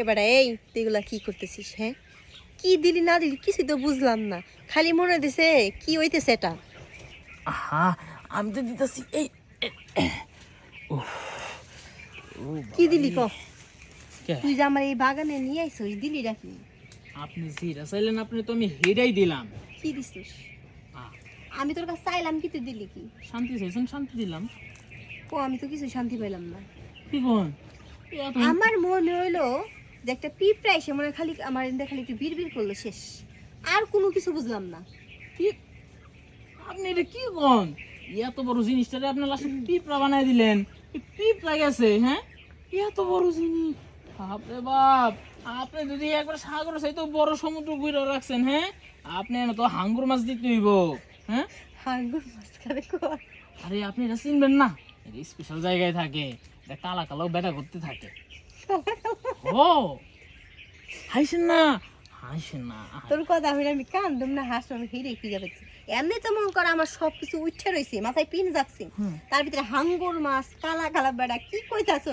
এবার এই তুই এগুলা কি করতেছিস হ্যাঁ? কি দিলি না দিলি কিছু তো বুঝলাম না। খালি মনে দিছে কি হইতেছে এটা? আহা আমি তো দিতেছি এই কি দিলি ক? তুই যে আমার এই বাগানে নিয়ে আইসিস দিলি নাকি? আপনি যেটা চাইলেন আপনি তো আমি হেডাই দিলাম। কি দিছিস? আমি তোর কাছে চাইলাম কি তুই দিলি কি? শান্তি চাইছেন শান্তি দিলাম। ও আমি তো কিছু শান্তি পেলাম না। কি আমার মনে হইল যে একটা পিঁপড়া এসে মনে খালি আমার খালি একটু বিড় করল শেষ। আর কোনো কিছু বুঝলাম না। কি? আপনি এটা কি কোন? এত বড় জিনিসটা আপনার লাস্টে পিঁপড়া বানাই দিলেন। পিঁপড়া গেছে হ্যাঁ? এত বড় জিনিস। বাপরে বাপ। আপনি যদি একবার সাগর চাইতো বড় সমুদ্র ঘুরে রাখছেন হ্যাঁ? আপনি তো হাঙ্গুর মাছ দিতে হইব হ্যাঁ? হাঙ্গুর মাঝখানে কর আরে আপনি এটা চিনবেন না? এটা স্পেশাল জায়গায় থাকে। এটা কালা কালো বেটা করতে থাকে। ও হাসেন না হাসেন। না তোর কথা হইলে আমি কান্দম না হাসলাম হিরে কি যাবে এমনি তো মন কর আমার সব কিছু উঠে রয়েছে মাথায় পিন যাচ্ছে। তার ভিতরে হাঙ্গুর মাছ কালা কালা বেড়া কি কইতাছ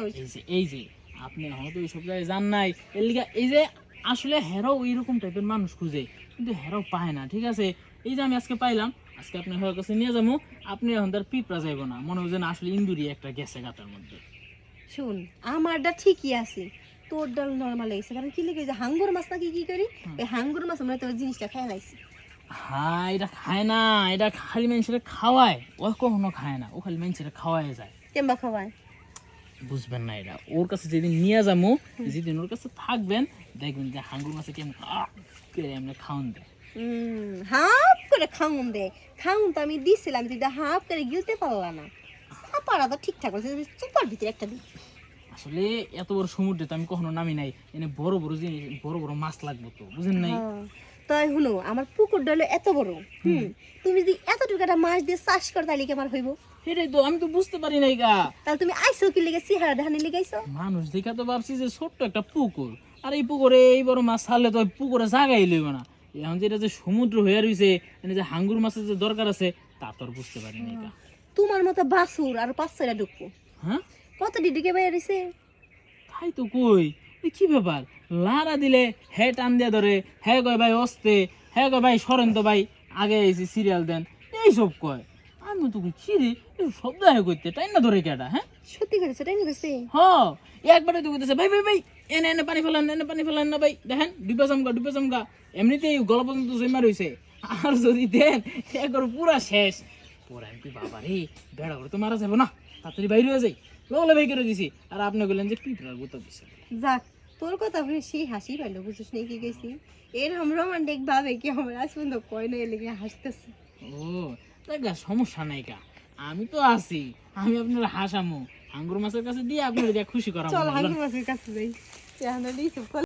এই যে আপনি হয়তো এইসব জায়গায় যান নাই। এর লিগা এই যে আসলে হেরাও এইরকম টাইপের মানুষ খুঁজে কিন্তু হেরাও পায় না ঠিক আছে? এই যে আমি আজকে পাইলাম আজকে আপনি হেরার কাছে নিয়ে যাব আপনি এখন তার পিঁপড়া যাইব না। মনে হয় যেন আসলে ইন্দুরি একটা গেছে গাতার মধ্যে। শুন আমারটা ঠিকই আছে তোর ডাল নর্মাল হয়েছে। কারণ কি লেগে যে হাঙ্গুর মাছ নাকি কি করি? ওই হাঙ্গুর মাছ আমরা তোর জিনিসটা খাই লাইছি হ্যাঁ এটা খায় না। এটা খালি মানুষের খাওয়ায়। ও কখনো খায় না। ও খালি মানুষের খাওয়ায় যায়। কেমবা খাওয়ায়। বুঝবেন না এটা। ওর কাছে যেদিন নিয়ে যাব যেদিন ওর কাছে থাকবেন দেখবেন যে হাঙ্গুর মাছে কেমন করে এমনি খাওয়ান দেয়। হুম হাফ করে খাউন দে খাউন তো আমি দিছিলাম তুই হাফ করে গিলতে পারলা না। সাপারা তো ঠিকঠাক আছে সুপার ভিতরে একটা দিই। আসলে এত বড় সমুদ্রে তো আমি কখনো নামি নাই। এনে বড় বড় জিনিস বড় বড় মাছ লাগবে তো বুঝেন নাই? হ্যাঁ। তাই শুনো আমার পুকুর ডালে এত বড় হুম? তুমি যদি এতটুকু একটা মাছ দিয়ে চাষ করো তাহলে কেমন হইব? এটাই তো আমি তো বুঝতে পারি নাই গা। তাহলে তুমি আইসো কি লেগে চেহারা ধানে লেগাইছো মানুষ দেখা তো ভাবছি যে ছোট্ট একটা পুকুর। আর এই পুকুরে এই বড় মাছ ছাড়লে তো পুকুরে জাগাই লইব না। এখন যেটা যে সমুদ্র হয়ে রয়েছে এনে যে হাঙ্গুর মাছের যে দরকার আছে তা তো আর বুঝতে পারি নাই গা। তোমার মতো বাসুর আর পাঁচ ছয়টা ঢুকবো হ্যাঁ? কত ডিডিকে বাইরে রয়েছে তাই তো কই। এ কি ব্যাপার? লারা দিলে হে টান দিয়ে ধরে হে কয় ভাই অস্তে হে কয় ভাই সরেন তো ভাই আগে এসে সিরিয়াল দেন। এইসব কয়। আমি তো কি রে সব দেখা করতে টাইম না ধরে কেটা হ্যাঁ? সত্যি করেছে তাই না কইছে হ একবারে তো কইতেছে ভাই ভাই ভাই এনে এনে পানি ফেলান এনে পানি ফেলান না ভাই দেখেন ডুবে চামগা ডুবে চামগা এমনিতেই গলা পর্যন্ত জমা রয়েছে আর যদি দেন একবার পুরা শেষ। পরে আমি বাবা রে বেড়া করে তো মারা যাব না তাড়াতাড়ি বাইরে হয়ে যাই। লগলে ভাই করে দিছি। আর আপনি বললেন যে পিঁপড়ার গুঁতো দিছে। যাক তোর কথা শুনে সেই হাসি পাইলো বুঝিস না কি গেছি রোমান্টিক ভাবে কি আমার আজ পর্যন্ত কয় না এলে হাসতেছে। ও দেখা সমস্যা নাই কা আমি তো আছি আমি আপনার হাসামো। হাঙ্গুর মাছের কাছে দিয়ে আপনার খুশি করাবো চল। হাঙ্গুর মাছের কাছে যাই। এখন